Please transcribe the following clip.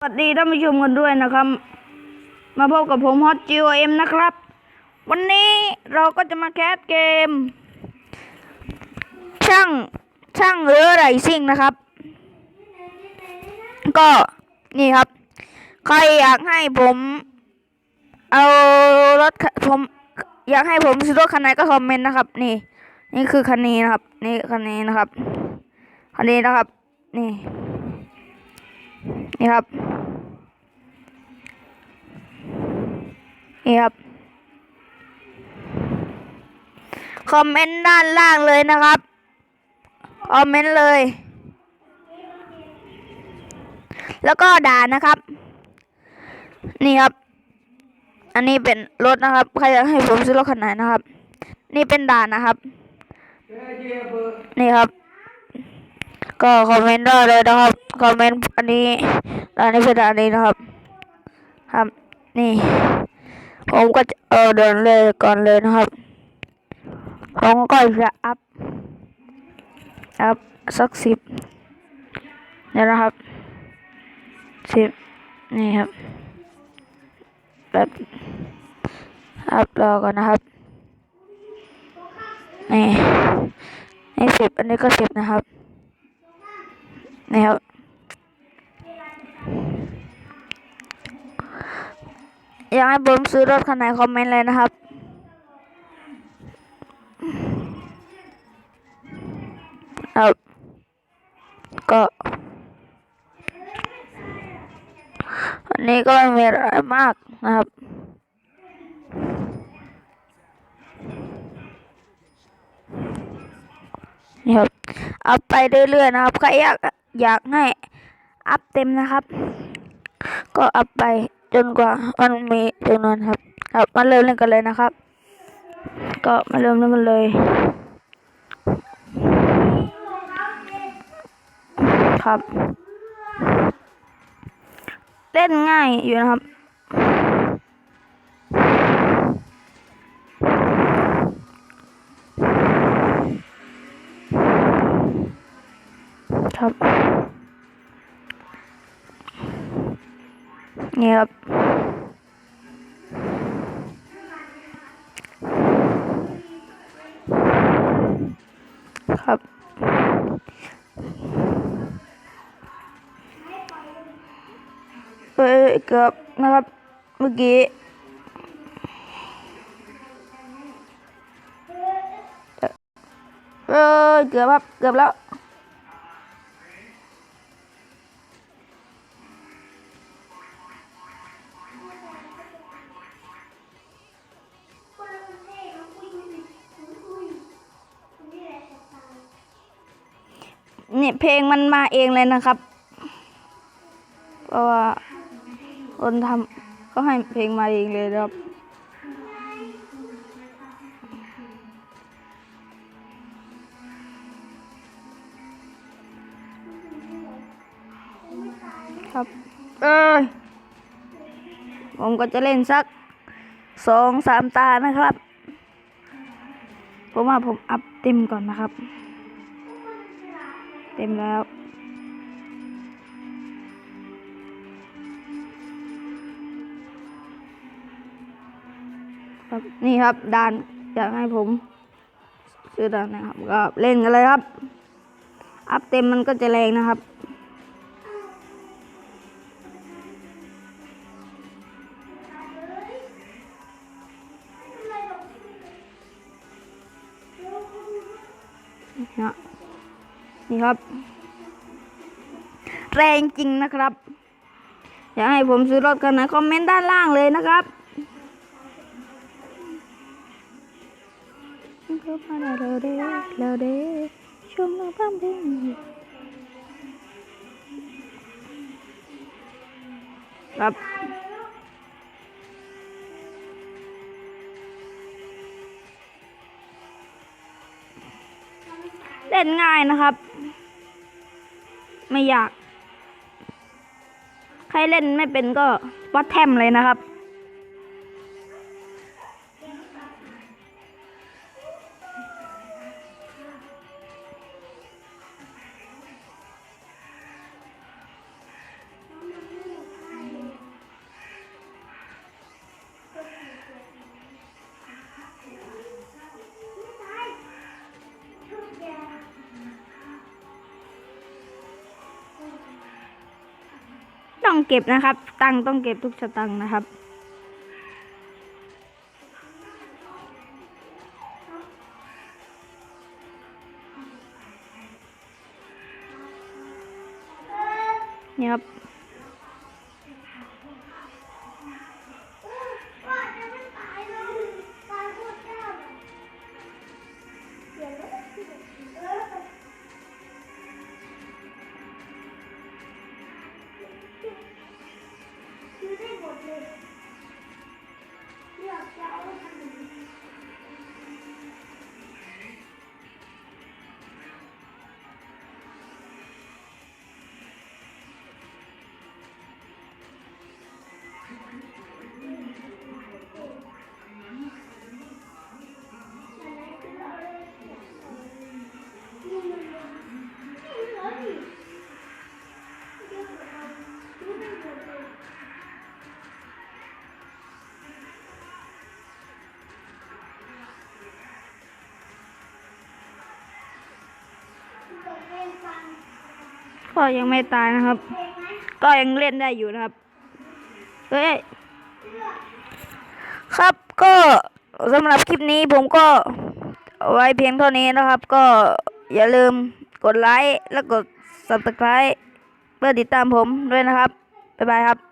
สวัสดีท่านผู้ชมกันด้วยนะครับ มาพบกับผมฮอตจิวเอ็มนะครับ วันนี้เราก็จะมาแคสเกม ช่างช่างเรือไรซิ่งนะครับ ก็นี่ครับ ใครอยากให้ผม เอารถผมอยากให้ผมซื้อรถคันไหนก็คอมเมนต์นะครับ นี่ นี่คือคันนี้นะครับ นี่คันนี้นะครับคันนี้นะครับ นี่ นี่ครับ นี่ครับ คอมเมนต์ด้านล่างเลยนะครับ คอมเมนต์เลย แล้วก็ด่านะครับ นี่ครับ อันนี้เป็นรถนะครับ ใครอยากให้ผมซื้อรถคันไหนนะครับ นี่เป็นด่านนะครับ นี่ครับ ก็คอมเมนต์ได้เลยนะครับ คอมเมนต์อันนี้อันนี้เป็นอันนี้นะครับ ครับ นี่ ผมก็จะเออเดินเลยก่อนเลยนะครับ ผมก็จะอัพ อัพสักสิบเนี่ยนะครับสิบนี่ครับแบบอัพรอก่อนนะครับ นี่นี่สิบอันนี้ก็สิบนะครับ นี่ครับอยากให้ผมซื้อรถคันไหนคอมเมนต์เลยนะครับครับก็วันนี้ก็ไม่มีอะไรมากนะครับนี่ครับ อัพไปเรื่อยๆนะครับ ใครอยากอยากให้อัพเต็มนะครับ ก็อัพไปจนกว่ามันมีจำนวนครับ ครับมาเริ่มเล่นกันเลยนะครับ ก็มาเริ่มเล่นกันเลยครับ เล่นง่ายอยู่นะครับ ครับ นี่ครับ ครับเกือบนะครับ เมื่อกี้เออเกือบครับ เกือบแล้ว เนี่ยเพลงมันมาเองเลยนะครับเพราะว่าคนทำก็ให้เพลงมาเองเลยครับครับเอ้ยผมก็จะเล่นสักสองสามตานะครับ ผมว่าผมอัพเต็มก่อนนะครับ เต็มแล้ว ครับนี่ครับด่านอยากให้ผมซื้อด่านนะครับก็เล่นกันเลยครับ อัพเต็มมันก็จะแรงนะครับนี่ฮะนี่ครับ แรงจริงนะครับ อยากให้ผมซื้อรถกันไหนคอมเมนต์ด้านล่างเลยนะครับเข้ามาแล้วเด้อแล้วเด้ชมเราบ้างเพลงครับเล่นง่ายนะครับ ไม่อยาก ใครเล่นไม่เป็นก็วัดแทมเลยนะครับ ต้องเก็บนะครับ ตังค์ต้องเก็บทุกสตังค์นะครับนี่ครับ 这个是要 that ก็ยังไม่ตายนะครับ ก็ยังเล่นได้อยู่นะครับ เฮ้ย ครับก็สำหรับคลิปนี้ผมก็ไว้เพียงเท่านี้นะครับ ก็อย่าลืมกดไลค์และกด subscribe เพื่อติดตามผมด้วยนะครับ บ๊ายบายครับ